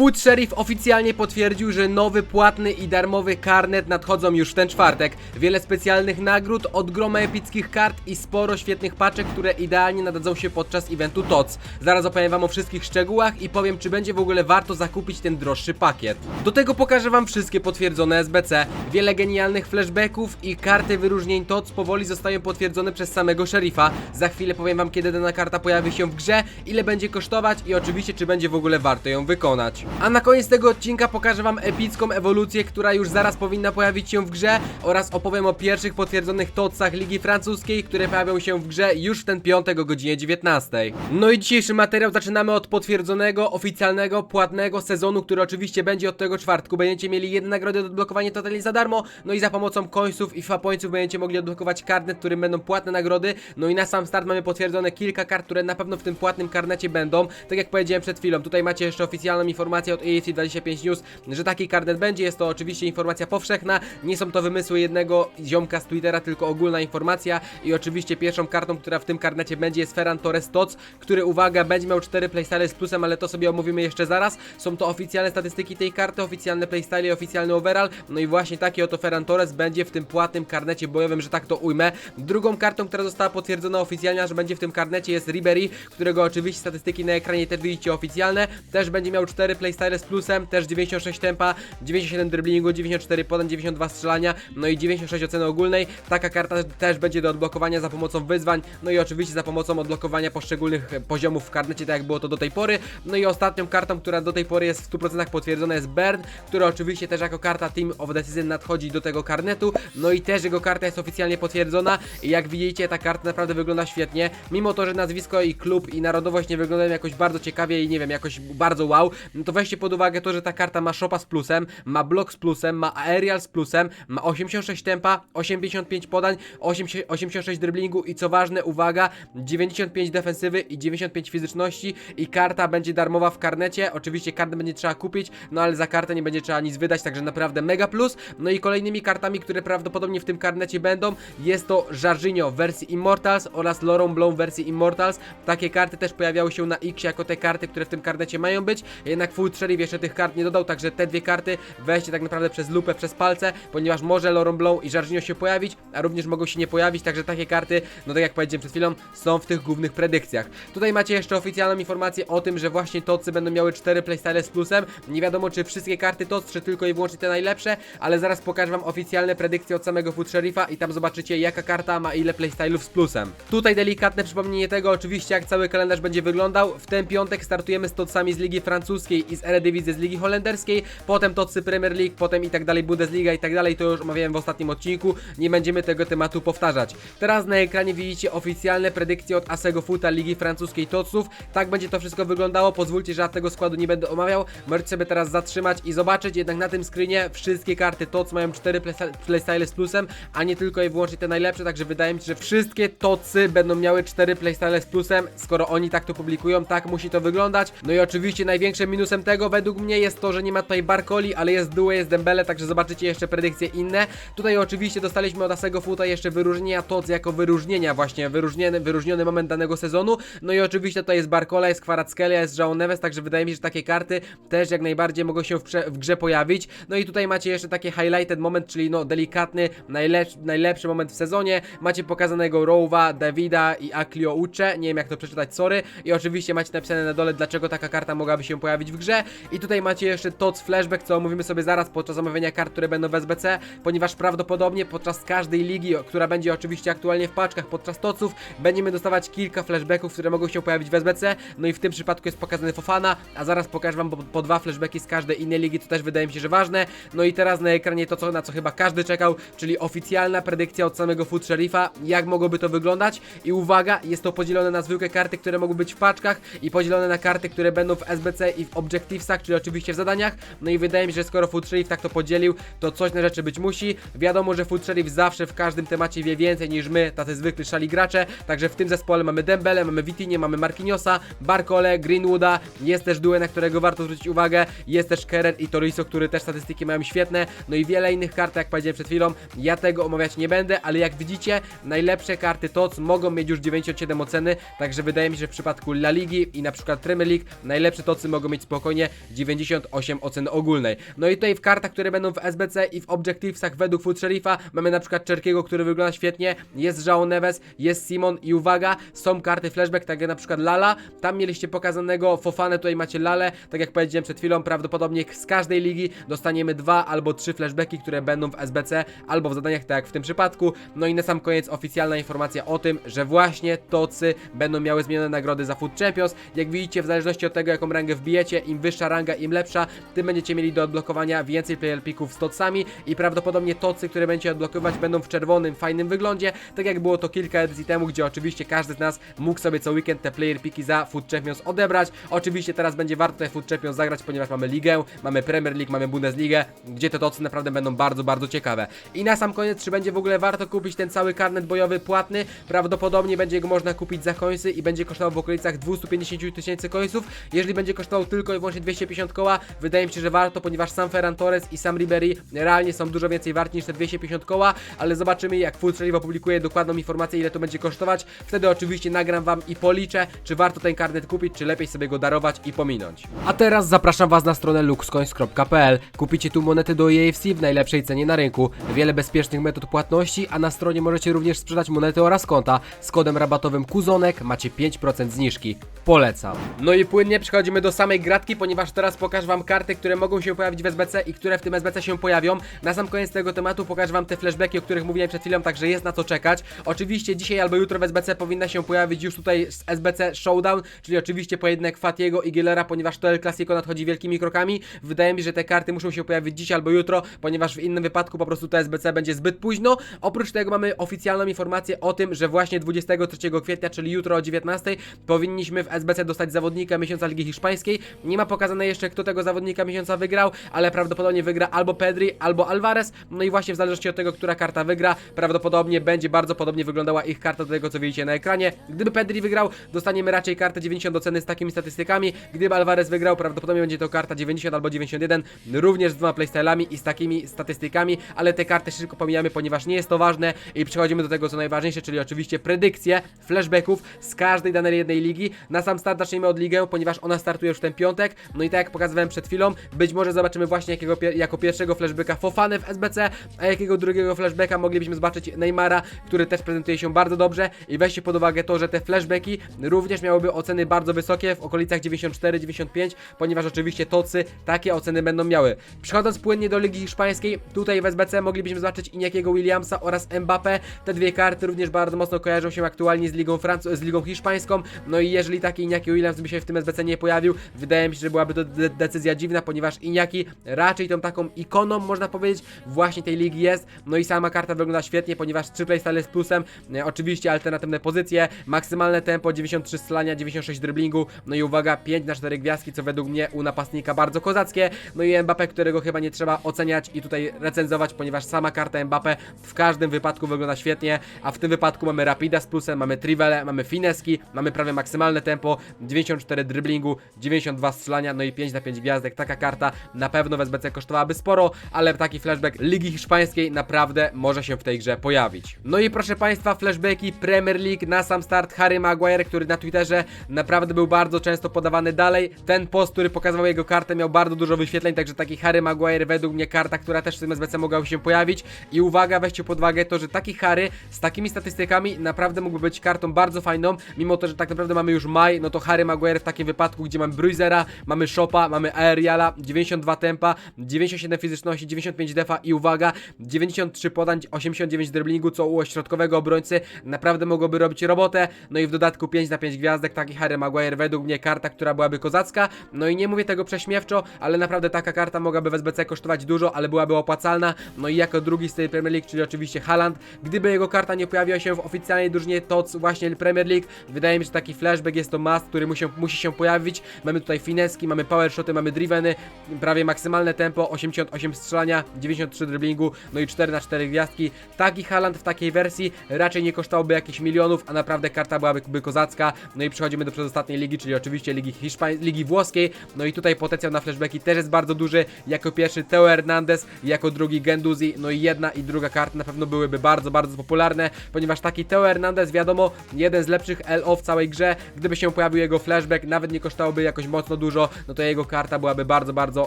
Food Sheriff oficjalnie potwierdził, że nowy płatny i darmowy karnet nadchodzą już w ten czwartek. Wiele specjalnych nagród, od groma epickich kart i sporo świetnych paczek, które idealnie nadadzą się podczas eventu TOC. Zaraz opowiem wam o wszystkich szczegółach i powiem, czy będzie w ogóle warto zakupić ten droższy pakiet. Do tego pokażę wam wszystkie potwierdzone SBC. Wiele genialnych flashbacków i karty wyróżnień TOC powoli zostają potwierdzone przez samego szeryfa. Za chwilę powiem wam, kiedy dana karta pojawi się w grze, ile będzie kosztować i oczywiście, czy będzie w ogóle warto ją wykonać. A na koniec tego odcinka pokażę wam epicką ewolucję, która już zaraz powinna pojawić się w grze oraz opowiem o pierwszych potwierdzonych TOCach Ligi Francuskiej, które pojawią się w grze już w ten piątek o godzinie 19. No i dzisiejszy materiał zaczynamy od potwierdzonego, oficjalnego, płatnego sezonu, który oczywiście będzie od tego czwartku. Będziecie mieli jedne nagrody do odblokowania totalnie za darmo, no i za pomocą końców i fapońców będziecie mogli odblokować karnet, którym będą płatne nagrody. No i na sam start mamy potwierdzone kilka kart, które na pewno w tym płatnym karnecie będą. Tak jak powiedziałem przed chwilą, tutaj macie jeszcze oficjalną informację od AFC25 News, że taki karnet będzie. Jest to oczywiście informacja powszechna, nie są to wymysły jednego ziomka z Twittera, tylko ogólna informacja. I oczywiście pierwszą kartą, która w tym karnecie będzie jest Ferran Torres Tots, który uwaga, będzie miał 4 playstyle z plusem, ale to sobie omówimy jeszcze zaraz. Są to oficjalne statystyki tej karty, oficjalne playstyle i oficjalny overall. No i właśnie taki oto Ferran Torres będzie w tym płatnym karnecie bojowym, że tak to ujmę. Drugą kartą, która została potwierdzona oficjalnie, że będzie w tym karnecie jest Ribery, którego oczywiście statystyki na ekranie też widzicie oficjalne. Też będzie miał 4 playstyle z plusem, też 96 tempa, 97 driblingu, 94 podań, 92 strzelania, no i 96 oceny ogólnej. Taka karta też będzie do odblokowania za pomocą wyzwań, no i oczywiście za pomocą odblokowania poszczególnych poziomów w karnecie, tak jak było to do tej pory. No i ostatnią kartą, która do tej pory jest w 100% potwierdzona jest Bird, która oczywiście też jako karta Team of Decision nadchodzi do tego karnetu. No i też jego karta jest oficjalnie potwierdzona i jak widzicie ta karta naprawdę wygląda świetnie. Mimo to, że nazwisko i klub i narodowość nie wyglądają jakoś bardzo ciekawie i nie wiem, jakoś bardzo wow, no to weźcie pod uwagę to, że ta karta ma shopa z plusem, ma blok z plusem, ma aerial z plusem, ma 86 tempa, 85 podań, 8 86 driblingu i co ważne, uwaga, 95 defensywy i 95 fizyczności i karta będzie darmowa w karnecie. Oczywiście kartę będzie trzeba kupić, no ale za kartę nie będzie trzeba nic wydać, także naprawdę mega plus. No i kolejnymi kartami, które prawdopodobnie w tym karnecie będą, jest to Jarzinho w wersji Immortals oraz Laurent Blanc w wersji Immortals. Takie karty też pojawiały się na X jako te karty, które w tym karnecie mają być. Jednak Full Sheriff jeszcze tych kart nie dodał, także te dwie karty weźcie tak naprawdę przez lupę, przez palce, ponieważ może Laurent Blanc i Jarzinho się pojawić, a również mogą się nie pojawić, także takie karty, no tak jak powiedziałem przed chwilą, są w tych głównych predykcjach. Tutaj macie jeszcze oficjalną informację o tym, że właśnie tocy będą miały 4 playstyle z plusem. Nie wiadomo czy wszystkie karty TOC, czy tylko i wyłącznie te najlepsze, ale zaraz pokażę wam oficjalne predykcje od samego Food Sheriffa i tam zobaczycie jaka karta ma ile playstylów z plusem. Tutaj delikatne przypomnienie tego oczywiście jak cały kalendarz będzie wyglądał. W ten piątek startujemy z tocami z Ligi Francuskiej i z Eredivisie z Ligi Holenderskiej, potem tocy Premier League, potem i tak dalej Bundesliga i tak dalej, to już omawiałem w ostatnim odcinku, nie będziemy tego tematu powtarzać. Teraz na ekranie widzicie oficjalne predykcje od Asego Futa Ligi Francuskiej Toców. Tak będzie to wszystko wyglądało. Pozwólcie, że ja tego składu nie będę omawiał. Możecie sobie teraz zatrzymać i zobaczyć. Jednak na tym screenie wszystkie karty TOC mają 4 playsta- playstyle z plusem, a nie tylko i wyłącznie te najlepsze. Także wydaje mi się, że wszystkie TOCy będą miały 4 playstyle z plusem. Skoro oni tak to publikują, tak musi to wyglądać. No i oczywiście największym minusem tego według mnie jest to, że nie ma tutaj Barcoli, ale jest Due, jest Dembele, także zobaczycie jeszcze predykcje inne. Tutaj oczywiście dostaliśmy od Asego Futa jeszcze wyróżnienia TOC jako wyróżnienia właśnie, wyróżniony, wyróżniony moment danego sezonu. No i oczywiście tutaj jest Barcola, jest Kvaratskhelia, jest João Neves, także wydaje mi się, że takie karty też jak najbardziej mogą się w, w grze pojawić. No i tutaj macie jeszcze taki highlighted moment, czyli no delikatny, najlepszy, najlepszy moment w sezonie. Macie pokazanego Rowa, Davida i Aklio Uche, nie wiem jak to przeczytać, sorry. I oczywiście macie napisane na dole, dlaczego taka karta mogłaby się pojawić w grze. I tutaj macie jeszcze TOC Flashback, co omówimy sobie zaraz podczas omawiania kart, które będą w SBC, ponieważ prawdopodobnie podczas każdej ligi, która będzie oczywiście aktualnie w paczkach podczas TOCów, będziemy dostawać kilka flashbacków, które mogą się pojawić w SBC. No i w tym przypadku jest pokazany Fofana, a zaraz pokażę wam po, po dwa flashbacki z każdej innej ligi, to też wydaje mi się, że ważne. No i teraz na ekranie to, co, na co chyba każdy czekał, czyli oficjalna predykcja od samego Food Sheriffa, jak mogłoby to wyglądać. I uwaga, jest to podzielone na zwykłe karty, które mogą być w paczkach i podzielone na karty, które będą w SBC i w Objectivesach, czyli oczywiście w zadaniach. No i wydaje mi się, że skoro Food Sheriff tak to podzielił, to coś na rzeczy być musi. Wiadomo, że Food Sheriff zawsze w każdym temacie wie więcej niż my, tacy zwykli szali gracze, także w tym zespole mamy Dembele, mamy Vitinie, mamy Marquinhosa, Barcole, Greenwooda, jest też Due, na którego warto zwrócić uwagę, jest też Kerer i Toriso, który też statystyki mają świetne, no i wiele innych kart, jak powiedziałem przed chwilą, ja tego omawiać nie będę, ale jak widzicie, najlepsze karty TOC mogą mieć już 97 oceny, także wydaje mi się, że w przypadku La Ligi i na przykład Premier League, najlepsze TOCy mogą mieć spokojnie spokojnie 98 oceny ogólnej. No i tutaj w kartach, które będą w SBC i w Objectivesach według Food Sheriffa mamy na przykład Czerkiego, który wygląda świetnie, jest Żao Neves, jest Simon i uwaga, są karty flashback, tak jak na przykład Lala, tam mieliście pokazanego Fofanę, tutaj macie Lalę, tak jak powiedziałem przed chwilą, prawdopodobnie z każdej ligi dostaniemy dwa albo trzy flashbacki, które będą w SBC albo w zadaniach, tak jak w tym przypadku. No i na sam koniec oficjalna informacja o tym, że właśnie Tocy będą miały zmienione nagrody za Food Champions. Jak widzicie, w zależności od tego, jaką rangę wbijecie, im wyższa ranga, im lepsza, tym będziecie mieli do odblokowania więcej player picków z Tocami i prawdopodobnie Tocy, które będziecie odblokować, będą w czerwonym, fajnym wyglądzie, tak jak było to kilka edycji temu, gdzie oczywiście każdy z nas mógł sobie co weekend te player piki za Food Champions odebrać. Oczywiście teraz będzie warto te Food Champions zagrać, ponieważ mamy ligę, mamy Premier League, mamy Bundesligę, gdzie te tocy naprawdę będą bardzo, bardzo ciekawe. I na sam koniec, czy będzie w ogóle warto kupić ten cały karnet bojowy płatny? Prawdopodobnie będzie go można kupić za końsy i będzie kosztował w okolicach 250 tysięcy końców. Jeżeli będzie kosztował tylko i wyłącznie 250 koła, wydaje mi się, że warto, ponieważ sam Ferran Torres i sam Ribery realnie są dużo więcej warci niż te 250 koła, ale zobaczymy jak Full Shelly opublikuje dokładną informację ile to będzie kosztować. Wtedy oczywiście nagram wam i policzę, czy warto ten karnet kupić, czy lepiej sobie go darować i pominąć. A teraz zapraszam was na stronę luxcoins.pl. Kupicie tu monety do EAFC w najlepszej cenie na rynku. Wiele bezpiecznych metod płatności, a na stronie możecie również sprzedać monety oraz konta. Z kodem rabatowym KUZONEK macie 5% zniżki. Polecam. No i płynnie przechodzimy do samej gratki, ponieważ teraz pokażę wam karty, które mogą się pojawić w SBC i które w tym SBC się pojawią. Na sam koniec tego tematu pokażę wam te flashbacki, o których mówiłem przed chwilą, także jest na co czekać. Oczywiście dzisiaj albo jutro w SBC powinna się pojawić już tutaj z SBC Showdown, czyli oczywiście pojedynek Fatiego i Gillera, ponieważ to El Clasico nadchodzi wielkimi krokami. Wydaje mi się, że te karty muszą się pojawić dziś albo jutro, ponieważ w innym wypadku po prostu to SBC będzie zbyt późno. Oprócz tego mamy oficjalną informację o tym, że właśnie 23 kwietnia, czyli jutro o 19 powinniśmy w SBC dostać zawodnika miesiąca Ligi Hiszpańskiej. Nie ma pokazane jeszcze kto tego zawodnika miesiąca wygrał, ale prawdopodobnie wygra albo Pedri, albo Alvarez. No i właśnie w zależności od tego, która karta wygra, prawdopodobnie będzie bardzo podobnie wyglądała ich karta do tego, co widzicie na ekranie. Gdyby Pedri wygrał, dostaniemy raczej kartę 90 do ceny z takimi statystykami. Gdyby Alvarez wygrał, prawdopodobnie będzie to karta 90 albo 91, również z dwoma playstylami i z takimi statystykami, ale te karty szybko pomijamy, ponieważ nie jest to ważne i przechodzimy do tego, co najważniejsze, czyli oczywiście predykcje flashbacków z każdej danej jednej ligi. Na sam start zacznijmy od ligę, ponieważ ona startuje już w ten piątek. No i tak jak pokazywałem przed chwilą, być może zobaczymy właśnie jakiego, jako pierwszego flashbacka Fofany w SBC, a jakiego drugiego flashbacka moglibyśmy zobaczyć Neymara, który też prezentuje się bardzo dobrze i weźcie pod uwagę to, że te flashbacki również miałyby oceny bardzo wysokie, w okolicach 94-95, ponieważ oczywiście tocy takie oceny będą miały. Przechodząc płynnie do Ligi Hiszpańskiej, tutaj w SBC moglibyśmy zobaczyć Iniakiego Williamsa oraz Mbappé. Te dwie karty również bardzo mocno kojarzą się aktualnie z Ligą Francu- z Ligą Hiszpańską. No i jeżeli taki Iniaki Williams by się w tym SBC nie pojawił, wydaje mi się, że byłaby to de decyzja dziwna, ponieważ Iniaki raczej tą taką ikoną, można powiedzieć, właśnie tej ligi jest. No i sama karta wygląda świetnie, ponieważ 3 playstyle z plusem, e, oczywiście alternatywne pozycje, maksymalne tempo 93 strzelania, 96 driblingu, no i uwaga, 5 na 4 gwiazdki, co według mnie u napastnika bardzo kozackie. No i Mbappé, którego chyba nie trzeba oceniać i tutaj recenzować, ponieważ sama karta Mbappé w każdym wypadku wygląda świetnie, a w tym wypadku mamy Rapida z plusem, mamy Trivele, mamy Fineski, mamy prawie maksymalne tempo, 94 driblingu, 92 strzelania, no i 5 na 5 gwiazdek. Taka karta na pewno w SBC kosztowałaby sporo, ale taki flashback Ligi Hiszpańskiej naprawdę może się w tej grze pojawić. No i proszę Państwa, flashbacki Premier League na sam start Harry Maguire, który na Twitterze naprawdę był bardzo często podawany dalej. Ten post, który pokazywał jego kartę miał bardzo dużo wyświetleń, także taki Harry Maguire według mnie karta, która też w tym SBC mogła się pojawić. I uwaga, weźcie pod uwagę to, że taki Harry z takimi statystykami naprawdę mógłby być kartą bardzo fajną, mimo to, że tak naprawdę mamy już maj, no to Harry Maguire w takim wypadku, gdzie mamy Bruisera, mamy Shopa, mamy Aeriala, 92 tempa, 97 fizyczności, 95 defa i uwaga, 93 podań, 89 driblingu, co u środkowego obrońcy naprawdę mogłoby robić robotę, no i w dodatku 5 na 5 gwiazdek, taki Harry Maguire według mnie karta, która byłaby kozacka, no i nie mówię tego prześmiewczo, ale naprawdę taka karta mogłaby w SBC kosztować dużo, ale byłaby opłacalna, no i jako drugi z tej Premier League, czyli oczywiście Haaland, gdyby jego karta nie pojawiła się w oficjalnej drużynie TOC właśnie Premier League, wydaje mi się, że taki flashback jest to must, który musi, musi się pojawić, mamy tutaj mamy power shoty, mamy driveny, prawie maksymalne tempo, 88 strzelania, 93 driblingu, no i 4 na 4 gwiazdki, taki Haaland w takiej wersji raczej nie kosztowałby jakichś milionów, a naprawdę karta byłaby by kozacka, no i przechodzimy do przedostatniej ligi, czyli oczywiście Ligi Hiszpań Ligi Włoskiej, no i tutaj potencjał na flashbacki też jest bardzo duży, jako pierwszy Teo Hernandez, jako drugi Genduzi, no i jedna i druga karta na pewno byłyby bardzo, bardzo popularne, ponieważ taki Teo Hernandez, wiadomo, jeden z lepszych LO w całej grze, gdyby się pojawił jego flashback, nawet nie kosztowałby jakoś mocno dużo, dużo, no to jego karta byłaby bardzo, bardzo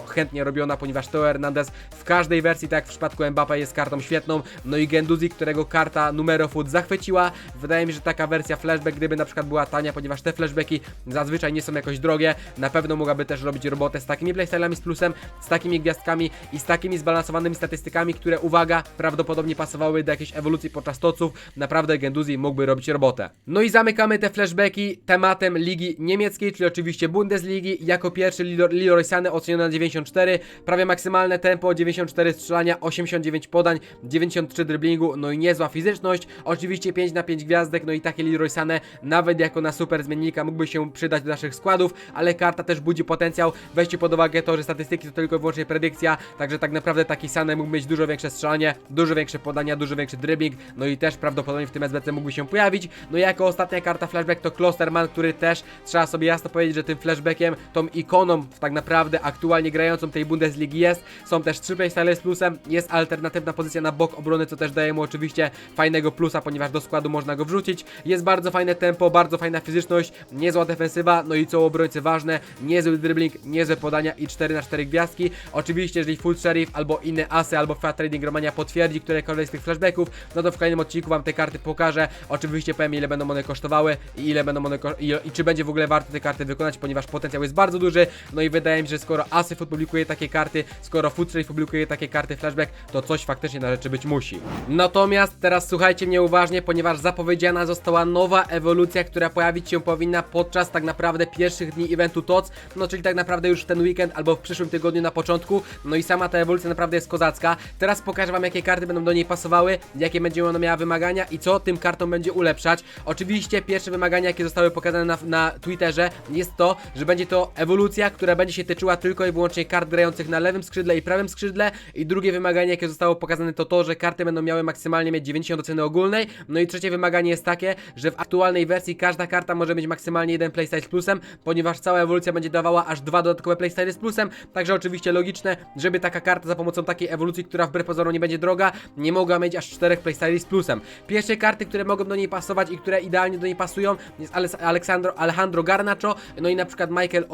chętnie robiona, ponieważ Teo Hernandez w każdej wersji, tak jak w przypadku Mbappe, jest kartą świetną. No i Genduzi, którego karta Numero Food zachwyciła. Wydaje mi się, że taka wersja flashback, gdyby na przykład była tania, ponieważ te flashbacki zazwyczaj nie są jakoś drogie, na pewno mogłaby też robić robotę z takimi playstylami z plusem, z takimi gwiazdkami i z takimi zbalansowanymi statystykami, które, uwaga, prawdopodobnie pasowały do jakiejś ewolucji podczas toców. Naprawdę Genduzi mógłby robić robotę. No i zamykamy te flashbacki tematem ligi niemieckiej, czyli oczywiście Bundesligi. Jako pierwszy Leroy- Sané oceniony na 94, prawie maksymalne tempo, 94 strzelania, 89 podań, 93 driblingu, no i niezła fizyczność. Oczywiście 5 na 5 gwiazdek, no i takie Leroy Sané nawet jako na super zmiennika mógłby się przydać do naszych składów, ale karta też budzi potencjał. Weźcie pod uwagę to, że statystyki to tylko i wyłącznie predykcja, także tak naprawdę taki Sané mógł mieć dużo większe strzelanie, dużo większe podania, dużo większy dribbling, no i też prawdopodobnie w tym SBC mógłby się pojawić. No i jako ostatnia karta flashback to Klosterman, który też trzeba sobie jasno powiedzieć, że tym flashbackiem, tą ikoną tak naprawdę aktualnie grającą tej Bundesligi jest. Są też trzy playstyle z plusem, jest alternatywna pozycja na bok obrony, co też daje mu oczywiście fajnego plusa, ponieważ do składu można go wrzucić. Jest bardzo fajne tempo, bardzo fajna fizyczność, niezła defensywa, no i co obrońcy ważne, niezły dribbling, niezłe podania i 4 na 4 gwiazdki. Oczywiście, jeżeli Full Sheriff albo inne asy, albo Fat Trading Romania potwierdzi którekolwiek z tych flashbacków, no to w kolejnym odcinku wam te karty pokażę. Oczywiście powiem ile będą one kosztowały i ile będą one i, i czy będzie w ogóle warto te karty wykonać, ponieważ potencjał jest bardzo duży. No i wydaje mi się, że skoro Asy publikuje takie karty, skoro Food Sheriff publikuje takie karty flashback, to coś faktycznie na rzeczy być musi. Natomiast teraz słuchajcie mnie uważnie, ponieważ zapowiedziana została nowa ewolucja, która pojawić się powinna podczas tak naprawdę pierwszych dni eventu TOC, no czyli tak naprawdę już w ten weekend albo w przyszłym tygodniu na początku. No i sama ta ewolucja naprawdę jest kozacka. Teraz pokażę wam jakie karty będą do niej pasowały, jakie będzie ona miała wymagania i co tym kartom będzie ulepszać. Oczywiście pierwsze wymagania, jakie zostały pokazane na, na Twitterze jest to, że będzie to ewolucja, która będzie się tyczyła tylko i wyłącznie kart grających na lewym skrzydle i prawym skrzydle i drugie wymaganie, jakie zostało pokazane to to, że karty będą miały maksymalnie mieć 90 oceny ogólnej. No i trzecie wymaganie jest takie, że w aktualnej wersji każda karta może mieć maksymalnie jeden playstyle z plusem, ponieważ cała ewolucja będzie dawała aż dwa dodatkowe playstyle z plusem, także oczywiście logiczne, żeby taka karta za pomocą takiej ewolucji, która wbrew pozorom nie będzie droga, nie mogła mieć aż czterech playstyli z plusem. Pierwsze karty, które mogą do niej pasować i które idealnie do niej pasują jest Ale- Aleksandro, Alejandro Garnacho, no i na przykład Michael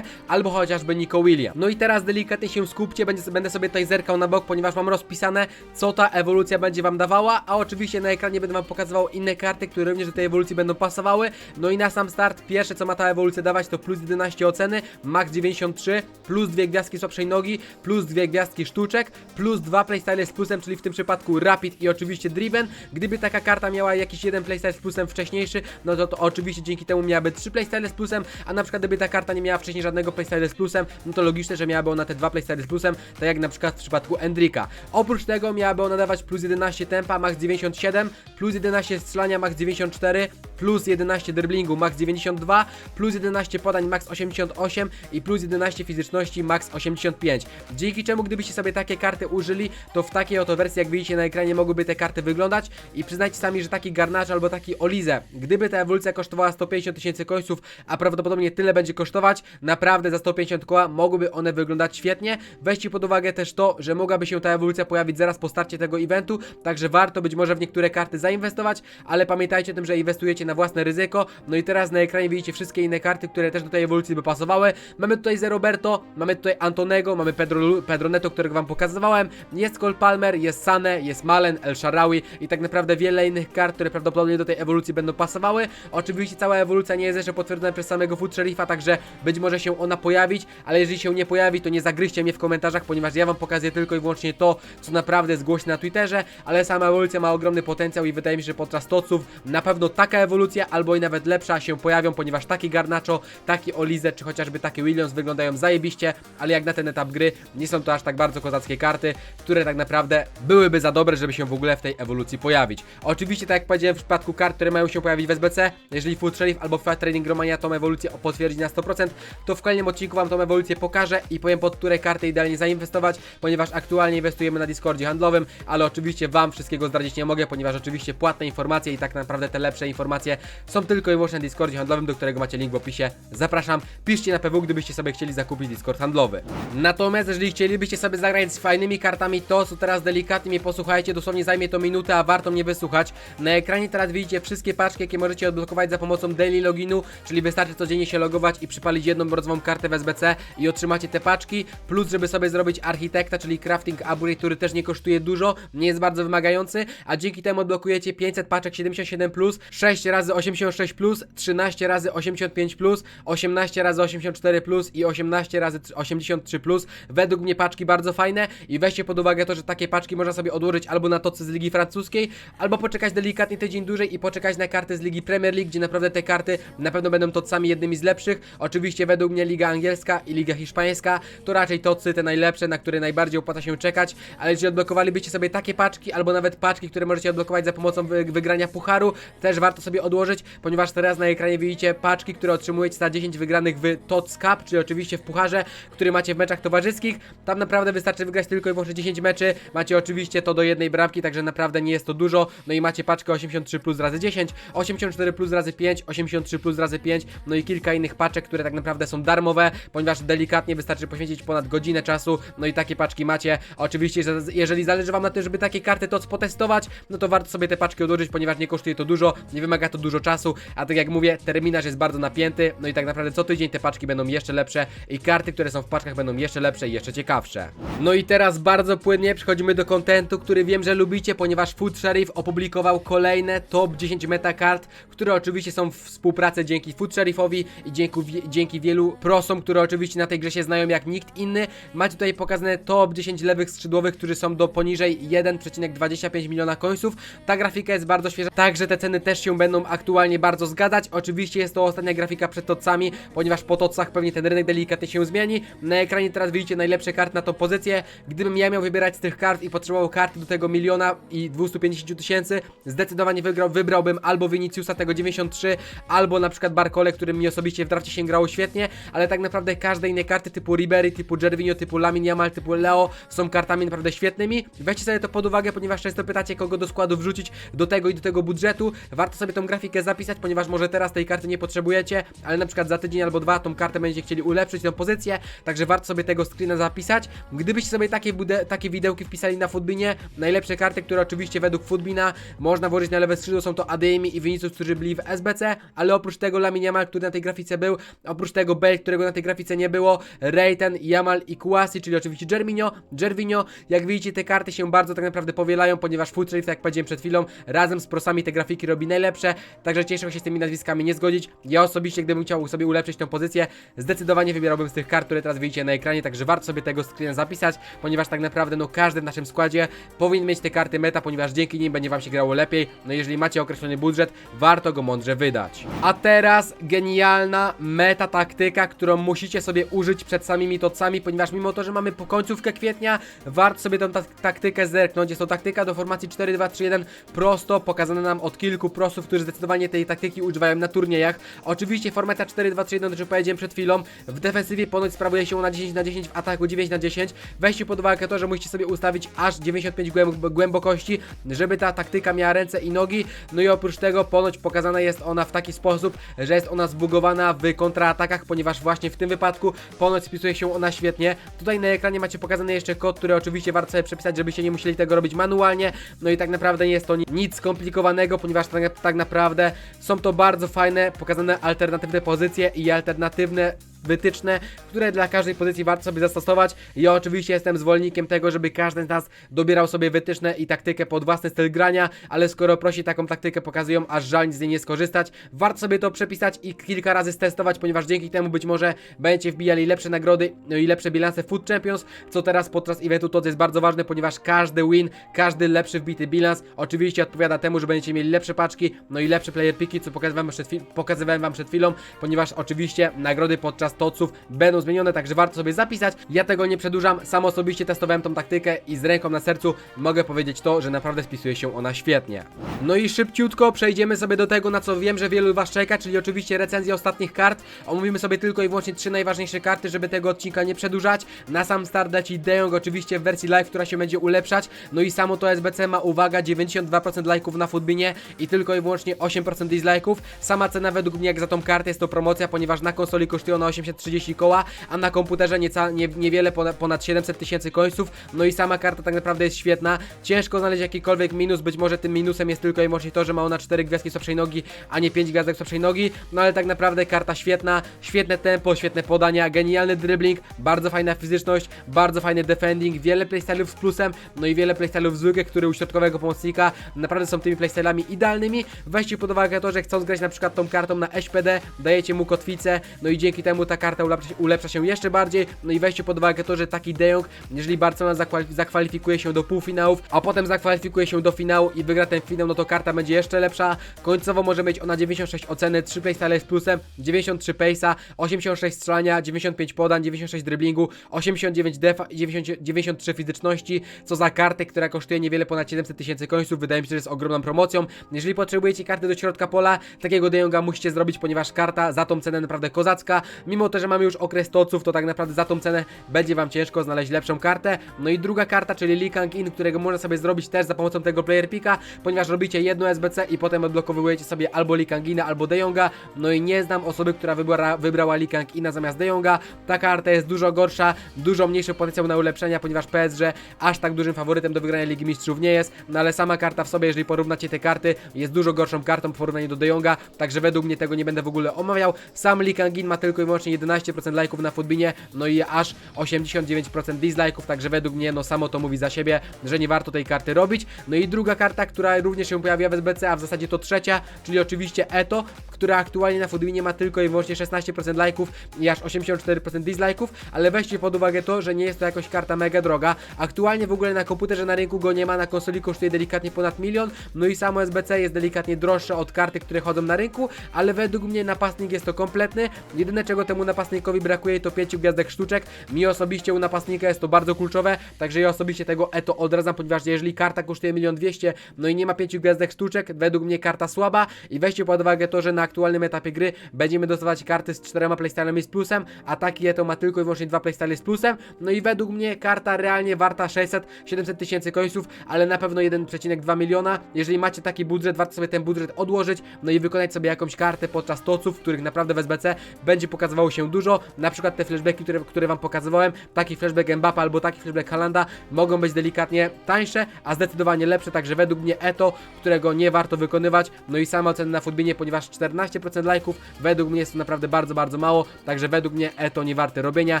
Albo chociażby Nico William. No i teraz delikatnie się skupcie, będę sobie tutaj zerkał na bok, ponieważ mam rozpisane, co ta ewolucja będzie wam dawała, a oczywiście na ekranie będę wam pokazywał inne karty, które również do tej ewolucji będą pasowały. No i na sam start, pierwsze co ma ta ewolucja dawać to plus 11 oceny, max 93, plus dwie gwiazdki słabszej nogi, plus dwie gwiazdki sztuczek, plus dwa playstyle z plusem, czyli w tym przypadku Rapid i oczywiście Driven. Gdyby taka karta miała jakiś jeden playstyle z plusem wcześniejszy, no to, to oczywiście dzięki temu miałaby trzy playstyle z plusem, a na przykład gdyby ta karta nie miała wcześniej żadnego playstyle z plusem, no to logiczne, że miałaby ona te dwa playstyle z plusem, tak jak na przykład w przypadku Endrika. Oprócz tego miałaby ona dawać plus 11 tempa, max 97, plus 11 strzelania, max 94, plus 11 dribblingu, max 92, plus 11 podań, max 88 i plus 11 fizyczności, max 85. Dzięki czemu gdybyście sobie takie karty użyli, to w takiej oto wersji, jak widzicie na ekranie, mogłyby te karty wyglądać i przyznajcie sami, że taki garnacz albo taki Olize, gdyby ta ewolucja kosztowała 150 tysięcy końców, a prawdopodobnie tyle będzie kosztować, naprawdę za 150 koła mogłyby one wyglądać świetnie. Weźcie pod uwagę też to, że mogłaby się ta ewolucja pojawić zaraz po starcie tego eventu, także warto być może w niektóre karty zainwestować, ale pamiętajcie o tym, że inwestujecie na własne ryzyko. No i teraz na ekranie widzicie wszystkie inne karty, które też do tej ewolucji by pasowały. Mamy tutaj Ze Roberto, mamy tutaj Antonego, mamy Pedro, Pedro Neto, którego wam pokazywałem, jest Cole Palmer, jest Sane, jest Malen, El Sharawi i tak naprawdę wiele innych kart, które prawdopodobnie do tej ewolucji będą pasowały. Oczywiście cała ewolucja nie jest jeszcze potwierdzona przez samego Food Sheriffa, także być może się ona pojawić, ale jeżeli się nie pojawi, to nie zagryźcie mnie w komentarzach, ponieważ ja wam pokazuję tylko i wyłącznie to, co naprawdę jest głośne na Twitterze, ale sama ewolucja ma ogromny potencjał i wydaje mi się, że podczas toców na pewno taka ewolucja, albo i nawet lepsza się pojawią, ponieważ taki Garnacho, taki Olize, czy chociażby taki Williams wyglądają zajebiście, ale jak na ten etap gry, nie są to aż tak bardzo kozackie karty, które tak naprawdę byłyby za dobre, żeby się w ogóle w tej ewolucji pojawić. Oczywiście, tak jak powiedziałem w przypadku kart, które mają się pojawić w SBC, jeżeli Food Sheriff albo Fat Trading Romania tą ewolucję potwierdzi na 100%, to w kolejnym odcinku wam tą ewolucję pokażę i powiem pod które karty idealnie zainwestować, ponieważ aktualnie inwestujemy na Discordzie handlowym, ale oczywiście wam wszystkiego zdradzić nie mogę, ponieważ oczywiście płatne informacje i tak naprawdę te lepsze informacje są tylko i wyłącznie na Discordzie handlowym, do którego macie link w opisie. Zapraszam, piszcie na PW, gdybyście sobie chcieli zakupić Discord handlowy. Natomiast jeżeli chcielibyście sobie zagrać z fajnymi kartami, to co teraz delikatnie mnie posłuchajcie, dosłownie zajmie to minutę, a warto mnie wysłuchać. Na ekranie teraz widzicie wszystkie paczki, jakie możecie odblokować za pomocą daily loginu, czyli wystarczy codziennie się logować i przypalić jedną brązową kartę w SBC i otrzymacie te paczki, plus żeby sobie zrobić architekta, czyli crafting upgrade, który też nie kosztuje dużo, nie jest bardzo wymagający, a dzięki temu odblokujecie 500 paczek 77+, plus, 6 razy 86+, plus, 13 razy 85+, plus, 18 razy 84+, plus i 18 razy 83+. Plus. Według mnie paczki bardzo fajne i weźcie pod uwagę to, że takie paczki można sobie odłożyć albo na tocy z Ligi Francuskiej, albo poczekać delikatnie tydzień dłużej i poczekać na karty z Ligi Premier League, gdzie naprawdę te karty na pewno będą tocami jednymi z lepszych. Oczywiście według mnie Liga Angielska i Liga Hiszpańska to raczej tocy te najlepsze, na które najbardziej opłaca się czekać, ale jeżeli odblokowalibyście sobie takie paczki, albo nawet paczki, które możecie odblokować za pomocą wy wygrania pucharu, też warto sobie odłożyć, ponieważ teraz na ekranie widzicie paczki, które otrzymujecie za 10 wygranych w TOTS Cup, czyli oczywiście w pucharze, który macie w meczach towarzyskich. Tam naprawdę wystarczy wygrać tylko i wyłącznie 10 meczy. Macie oczywiście to do jednej bramki, także naprawdę nie jest to dużo. No i macie paczkę 83 plus razy 10, 84 plus razy 5, 83 plus razy 5, no i kilka innych paczek, które tak naprawdę są darmowe, ponieważ delikatnie wystarczy poświęcić ponad godzinę czasu. No i takie paczki macie. Oczywiście, że jeżeli zależy Wam na tym, żeby takie karty TOTS potestować, no to warto sobie te paczki odłożyć, ponieważ nie kosztuje to dużo, nie wymaga to dużo czasu, a tak jak mówię, terminarz jest bardzo napięty, no i tak naprawdę co tydzień te paczki będą jeszcze lepsze i karty, które są w paczkach będą jeszcze lepsze i jeszcze ciekawsze. No i teraz bardzo płynnie przechodzimy do kontentu, który wiem, że lubicie, ponieważ Food Sheriff opublikował kolejne top 10 metakart, które oczywiście są w współpracy dzięki Food Sheriffowi i dzięki, dzięki wielu prosom, które oczywiście na tej grze się znają jak nikt inny. Macie tutaj pokazane top 10 lewych skrzydłowych, którzy są do poniżej 1,25 miliona końców. Ta grafika jest bardzo świeża, także te ceny też się będą aktualnie bardzo zgadzać. Oczywiście jest to ostatnia grafika przed tocami, ponieważ po tocach pewnie ten rynek delikatnie się zmieni. Na ekranie teraz widzicie najlepsze karty na tą pozycję. Gdybym ja miał wybierać z tych kart i potrzebował karty do tego miliona i 250 tysięcy, zdecydowanie wygrał, wybrałbym albo Viniciusa tego 93, albo na przykład Barcole, którym mi osobiście w drafcie się grało świetnie, ale tak naprawdę każde inne karty typu Ribery, typu Gervinho, typu Lamin Yamal, typu Leo są kartami naprawdę świetnymi. Weźcie sobie to pod uwagę, ponieważ często pytacie, kogo do składu wrzucić do tego i do tego budżetu. Warto sobie tą grafikę zapisać, ponieważ może teraz tej karty nie potrzebujecie, ale na przykład za tydzień albo dwa tą kartę będziecie chcieli ulepszyć tą pozycję, także warto sobie tego screena zapisać. Gdybyście sobie takie, takie widełki wpisali na Footbinie, najlepsze karty, które oczywiście według Footbina można włożyć na lewe skrzydło są to Adeyemi i Vinicius, którzy byli w SBC, ale oprócz tego Lamin Yamal, który na tej grafice był, oprócz tego Bale, którego na tej grafice nie było, Reiten, Yamal i Kouassi, czyli oczywiście Gervinho, Gervinho, jak widzicie te karty się bardzo tak naprawdę powielają, ponieważ Footsheriff, tak jak powiedziałem przed chwilą, razem z prosami te grafiki robi najlepsze, także ciężko się z tymi nazwiskami nie zgodzić. Ja osobiście, gdybym chciał sobie ulepszyć tą pozycję, zdecydowanie wybierałbym z tych kart, które teraz widzicie na ekranie, także warto sobie tego screena zapisać, ponieważ tak naprawdę no każdy w naszym składzie powinien mieć te karty meta, ponieważ dzięki nim będzie wam się grało lepiej. No jeżeli macie określony budżet, warto go mądrze wydać. A teraz genialna meta taktyka, którą musicie sobie użyć przed samymi tocami, ponieważ mimo to, że mamy po końcówkę kwietnia, warto sobie tą ta taktykę zerknąć. Jest to taktyka do formacji 4-2-3-1 prosto, pokazana nam od kilku prosów, którzy zdecydowanie tej taktyki używają na turniejach. Oczywiście formacja 4-2-3-1, to już powiedziałem przed chwilą, w defensywie ponoć sprawuje się na 10 na 10, w ataku 9 na 10. Weźcie pod uwagę to, że musicie sobie ustawić aż 95 głęb głębokości, żeby ta taktyka miała ręce i nogi. No i oprócz tego ponoć pokazana jest ona w taki sposób, że jest ona zbugowana w kontratakach, ponieważ właśnie w tym wypadku ponoć spisuje się ona świetnie. Tutaj na ekranie macie pokazany jeszcze kod, który oczywiście warto sobie przepisać, żebyście nie musieli tego robić manualnie. No i tak naprawdę nie jest to ni- nic skomplikowanego, ponieważ tak, tak naprawdę są to bardzo fajne, pokazane alternatywne pozycje i alternatywne wytyczne, które dla każdej pozycji warto sobie zastosować. Ja oczywiście jestem zwolennikiem tego, żeby każdy z nas dobierał sobie wytyczne i taktykę pod własny styl grania, ale skoro prosi taką taktykę pokazują, aż żal z niej nie skorzystać. Warto sobie to przepisać i kilka razy stestować, ponieważ dzięki temu być może będziecie wbijali lepsze nagrody no i lepsze bilanse Food Champions, co teraz podczas eventu to jest bardzo ważne, ponieważ każdy win, każdy lepszy wbity bilans oczywiście odpowiada temu, że będziecie mieli lepsze paczki, no i lepsze player piki, co pokazywałem, przed pokazywałem wam przed chwilą, ponieważ oczywiście nagrody podczas podczas toców będą zmienione, także warto sobie zapisać. Ja tego nie przedłużam, sam osobiście testowałem tą taktykę i z ręką na sercu mogę powiedzieć to, że naprawdę spisuje się ona świetnie. No i szybciutko przejdziemy sobie do tego, na co wiem, że wielu was czeka, czyli oczywiście recenzja ostatnich kart. Omówimy sobie tylko i wyłącznie trzy najważniejsze karty, żeby tego odcinka nie przedłużać. Na sam start leci De Jong oczywiście w wersji live, która się będzie ulepszać. No i samo to SBC ma, uwaga, 92% lajków na Footbinie i tylko i wyłącznie 8% dislike'ów. Sama cena według mnie jak za tą kartę jest to promocja, ponieważ na konsoli kosztuje ona 830 koła, a na komputerze nieca, nie, niewiele ponad, ponad 700 tysięcy końców. No i sama karta tak naprawdę jest świetna. Ciężko znaleźć jakikolwiek minus, być może tym minusem jest tylko i wyłącznie to, że ma ona 4 gwiazdki słabszej nogi, a nie 5 gwiazdek słabszej nogi. No ale tak naprawdę karta świetna, świetne tempo, świetne podania, genialny dribbling, bardzo fajna fizyczność, bardzo fajny defending, wiele playstylów z plusem, no i wiele playstylów zwykłych, które u środkowego pomocnika naprawdę są tymi playstylami idealnymi. Weźcie pod uwagę to, że chcąc grać na przykład tą kartą na SPD, dajecie mu kotwicę, no i dzięki temu ta karta ulepsza, ulepsza się jeszcze bardziej. No i weźcie pod uwagę to, że taki De Jong, jeżeli Barcelona zakwal- zakwalifikuje się do półfinałów, a potem zakwalifikuje się do finału i wygra ten finał, no to karta będzie jeszcze lepsza. Końcowo może mieć ona 96 oceny, 3 playstyle z plusem, 93 pace'a, 86 strzelania, 95 podań, 96 driblingu, 89 defa i 90, 93 fizyczności. Co za kartę, która kosztuje niewiele ponad 700 tysięcy końców. Wydaje mi się, że jest ogromną promocją. Jeżeli potrzebujecie karty do środka pola, takiego De Jonga musicie zrobić, ponieważ karta za tą cenę naprawdę kozacka. Mimo to, że mamy już okres toców, to tak naprawdę za tą cenę będzie wam ciężko znaleźć lepszą kartę. No i druga karta, czyli Lee Kang In, którego można sobie zrobić też za pomocą tego player picka, ponieważ robicie jedno SBC i potem odblokowujecie sobie albo Lee Kangina, albo De Jonga. No i nie znam osoby, która wybrała, wybrała Lee Kang Ina zamiast De Jonga. Ta karta jest dużo gorsza, dużo mniejszy potencjał na ulepszenia, ponieważ PSG aż tak dużym faworytem do wygrania Ligi Mistrzów nie jest. No ale sama karta w sobie, jeżeli porównacie te karty, jest dużo gorszą kartą w porównaniu do De Jonga, także według mnie tego nie będę w ogóle omawiał. Sam Lee Kang In ma tylko i wyłącznie 11% lajków na Footbinie, no i aż 89% dislike'ów, także według mnie no samo to mówi za siebie, że nie warto tej karty robić. No i druga karta, która również się pojawia w SBC, a w zasadzie to trzecia, czyli oczywiście Eto, która aktualnie na Footbinie ma tylko i wyłącznie 16% lajków i aż 84% dislike'ów, ale weźcie pod uwagę to, że nie jest to jakoś karta mega droga. Aktualnie w ogóle na komputerze na rynku go nie ma, na konsoli kosztuje delikatnie ponad milion, no i samo SBC jest delikatnie droższe od karty, które chodzą na rynku, ale według mnie napastnik jest to kompletny. Jedyne czego temu napastnikowi brakuje to 5 gwiazdek sztuczek. Mi osobiście u napastnika jest to bardzo kluczowe, także ja osobiście tego Eto odradzam, ponieważ jeżeli karta kosztuje 1 200 no i nie ma 5 gwiazdek sztuczek, według mnie karta słaba i weźcie pod uwagę to, że na aktualnym etapie gry będziemy dostawać karty z czterema playstylami z plusem, a taki Eto ma tylko i wyłącznie dwa playstyle z plusem, no i według mnie karta realnie warta 600-700 tysięcy końców, ale na pewno 1,2 miliona. Jeżeli macie taki budżet, warto sobie ten budżet odłożyć, no i wykonać sobie jakąś kartę podczas toców, których naprawdę w SBC będzie pokazywało się dużo, na przykład te flashbacki, które, które wam pokazywałem, taki flashback Mbappe albo taki flashback Halanda mogą być delikatnie tańsze, a zdecydowanie lepsze, także według mnie Eto, którego nie warto wykonywać, no i sama ocena na Footbinie, ponieważ 14% lajków, według mnie jest to naprawdę bardzo, bardzo mało, także według mnie Eto nie warte robienia.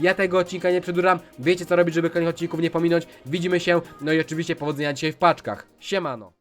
Ja tego odcinka nie przedłużam, wiecie co robić, żeby kolejnych odcinków nie pominąć, widzimy się, no i oczywiście powodzenia dzisiaj w paczkach. Siemano!